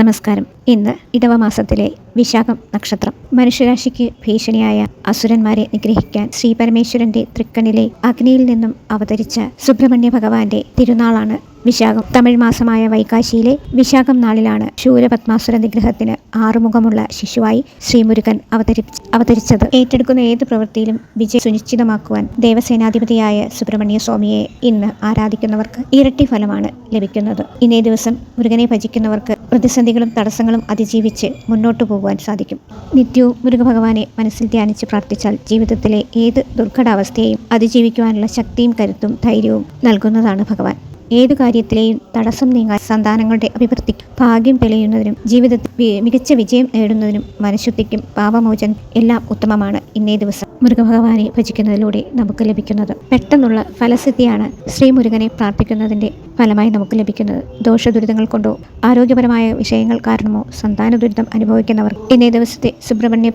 നമസ്കാരം. ഇന്ന് ഇടവ മാസത്തിലെ വിശാഖം നക്ഷത്രം. മനുഷ്യരാശിക്ക് ഭീഷണിയായ അസുരന്മാരെ നിഗ്രഹിക്കാൻ ശ്രീ പരമേശ്വരന്റെ തൃക്കണ്ണിലെ അഗ്നിയിൽ നിന്നും അവതരിച്ച സുബ്രഹ്മണ്യ ഭഗവാന്റെ തിരുനാളാണ് വിശാഖം. തമിഴ് മാസമായ വൈകാശിയിലെ വിശാഖം നാളിലാണ് ശൂരപത്മാസുര നിഗ്രഹത്തിന് ആറുമുഖമുള്ള ശിശുവായി ശ്രീമുരുകൻ അവതരി അവതരിച്ചത്. ഏറ്റെടുക്കുന്ന ഏത് പ്രവൃത്തിയിലും വിജയം സുനിശ്ചിതമാക്കുവാൻ ദേവസേനാധിപതിയായ സുബ്രഹ്മണ്യ സ്വാമിയെ ഇന്ന് ആരാധിക്കുന്നവർക്ക് ഇരട്ടി ഫലമാണ് ലഭിക്കുന്നത്. ഇന്നേ ദിവസം മുരുകനെ ഭജിക്കുന്നവർക്ക് പ്രതിസന്ധികളും തടസ്സങ്ങളും അതിജീവിച്ച് മുന്നോട്ടു പോകുവാൻ സാധിക്കും. നിത്യവും മുരുകഭഗവാനെ മനസ്സിൽ ധ്യാനിച്ച് പ്രാർത്ഥിച്ചാൽ ജീവിതത്തിലെ ഏത് ദുർഘടാവസ്ഥയെയും അതിജീവിക്കുവാനുള്ള ശക്തിയും കരുത്തും ധൈര്യവും നൽകുന്നതാണ് ഭഗവാൻ. ഏതു കാര്യത്തിലെയും തടസ്സം നീങ്ങാൻ സന്താനങ്ങളുടെ അഭിവൃദ്ധി ഭാഗ്യം തെളിയുന്നതിനും ജീവിതത്തിൽ മികച്ച വിജയം നേടുന്നതിനും മനഃശുദ്ധിക്കും പാപമോചനം എല്ലാം ഉത്തമമാണ് ഇന്നേ ദിവസം. മുരുകഭഗവാനെ ഭജിക്കുന്നതിലൂടെ നമുക്ക് ലഭിക്കുന്നത്. പെട്ടെന്നുള്ള ഫലസിദ്ധിയാണ് ശ്രീ മുരുകനെ പ്രാർത്ഥിക്കുന്നതിന്റെ ഫലമായി നമുക്ക് ലഭിക്കുന്നത്. ദോഷ ദുരിതങ്ങൾ കൊണ്ടോ ആരോഗ്യപരമായ വിഷയങ്ങൾ കാരണമോ സന്താന ദുരിതം അനുഭവിക്കുന്നവർ ഇന്നേ ദിവസത്തെ സുബ്രഹ്മണ്യ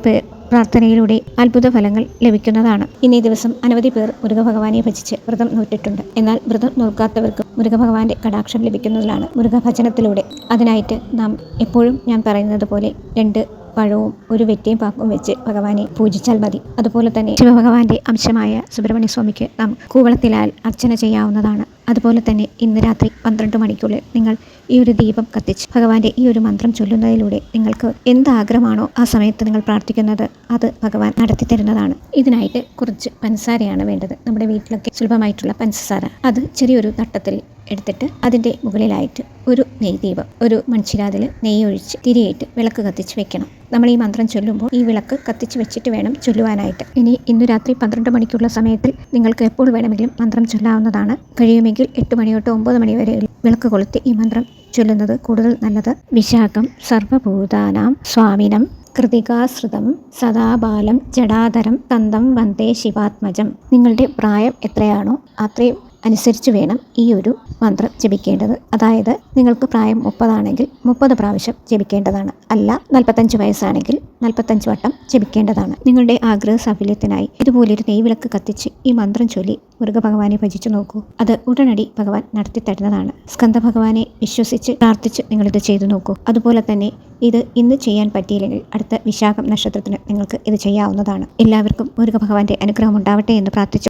പ്രാർത്ഥനയിലൂടെ അത്ഭുത ഫലങ്ങൾ ലഭിക്കുന്നതാണ്. ഇന്നേ ദിവസം അനവധി പേർ മുരുകഭഗവാനെ ഭജിച്ച് വ്രതം നോറ്റിട്ടുണ്ട്. എന്നാൽ വ്രതം നോക്കാത്തവർക്ക് മുരുകഭഗവാന്റെ കടാക്ഷം ലഭിക്കുന്നതിലാണ് മുരുകഭജനത്തിലൂടെ. അതിനായിട്ട് നാം എപ്പോഴും ഞാൻ പറയുന്നത് പോലെ രണ്ട് പഴവും ഒരു വെറ്റിയും പാക്കും വെച്ച് ഭഗവാനെ പൂജിച്ചാൽ മതി. അതുപോലെ തന്നെ ശിവഭഗവാന്റെ അംശമായ സുബ്രഹ്മണ്യ സ്വാമിക്ക് നാം കൂവളത്തിലാൽ അർച്ചന ചെയ്യാവുന്നതാണ്. അതുപോലെ തന്നെ ഇന്ന് രാത്രി പന്ത്രണ്ട് മണിക്കുള്ളിൽ നിങ്ങൾ ഈ ഒരു ദീപം കത്തിച്ച് ഭഗവാന്റെ ഈ ഒരു മന്ത്രം ചൊല്ലുന്നതിലൂടെ നിങ്ങൾക്ക് എന്ത് ആഗ്രഹമാണോ ആ സമയത്ത് നിങ്ങൾ പ്രാർത്ഥിക്കുന്നത് അത് ഭഗവാൻ നടത്തി തരുന്നതാണ്. ഇതിനായിട്ട് കുറച്ച് പഞ്ചസാരയാണ് വേണ്ടത്. നമ്മുടെ വീട്ടിലൊക്കെ സുലഭമായിട്ടുള്ള പഞ്ചസാര. അത് ചെറിയൊരു തട്ടത്തിൽ എടുത്തിട്ട് അതിന്റെ മുകളിലായിട്ട് ഒരു നെയ് ദീപം ഒരു മൺചിരാതിൽ നെയ്യൊഴിച്ച് തിരിയിട്ട് വിളക്ക് കത്തിച്ച് വെക്കണം. നമ്മൾ ഈ മന്ത്രം ചൊല്ലുമ്പോൾ ഈ വിളക്ക് കത്തിച്ച് വെച്ചിട്ട് വേണം ചൊല്ലുവാനായിട്ട്. ഇനി ഇന്ന് രാത്രി പന്ത്രണ്ട് മണിക്കുള്ള സമയത്തിൽ നിങ്ങൾക്ക് എപ്പോൾ വേണമെങ്കിലും മന്ത്രം ചൊല്ലാവുന്നതാണ്. കഴിയുമെങ്കിൽ എട്ട് മണി തൊട്ട് ഒമ്പത് മണി വരെ വിളക്ക് കൊളുത്തി ഈ മന്ത്രം ചൊല്ലുന്നത് കൂടുതൽ നല്ലത്. വിശാഖം സർവഭൂതാനാം സ്വാമിനം കൃതികാശ്രിതം സദാബാലം ജടാധരം തന്തം വന്ദേ ശിവാത്മജം. നിങ്ങളുടെ പ്രായം എത്രയാണോ അത്രയും അനുസരിച്ച് വേണം ഈ ഒരു മന്ത്രം ജപിക്കേണ്ടത്. അതായത് നിങ്ങൾക്ക് പ്രായം മുപ്പതാണെങ്കിൽ മുപ്പത് പ്രാവശ്യം ജപിക്കേണ്ടതാണ്. അല്ല നാൽപ്പത്തഞ്ച് വയസ്സാണെങ്കിൽ നാൽപ്പത്തഞ്ച് വട്ടം ജപിക്കേണ്ടതാണ്. നിങ്ങളുടെ ആഗ്രഹ സാഫല്യത്തിനായി ഇതുപോലൊരു നെയ്വിളക്ക് കത്തിച്ച് ഈ മന്ത്രം ചൊല്ലി മുരുകഭഗവാനെ ഭജിച്ചു നോക്കൂ. അത് ഉടനടി ഭഗവാൻ നടത്തി തരുന്നതാണ്. സ്കന്ദ ഭഗവാനെ വിശ്വസിച്ച് പ്രാർത്ഥിച്ച് നിങ്ങളിത് ചെയ്തു നോക്കൂ. അതുപോലെ തന്നെ ഇത് ഇന്ന് ചെയ്യാൻ പറ്റിയില്ലെങ്കിൽ അടുത്ത വിശാഖം നക്ഷത്രത്തിന് നിങ്ങൾക്ക് ഇത് ചെയ്യാവുന്നതാണ്. എല്ലാവർക്കും മുരുക ഭഗവാന്റെ അനുഗ്രഹം ഉണ്ടാവട്ടെ എന്ന് പ്രാർത്ഥിച്ചു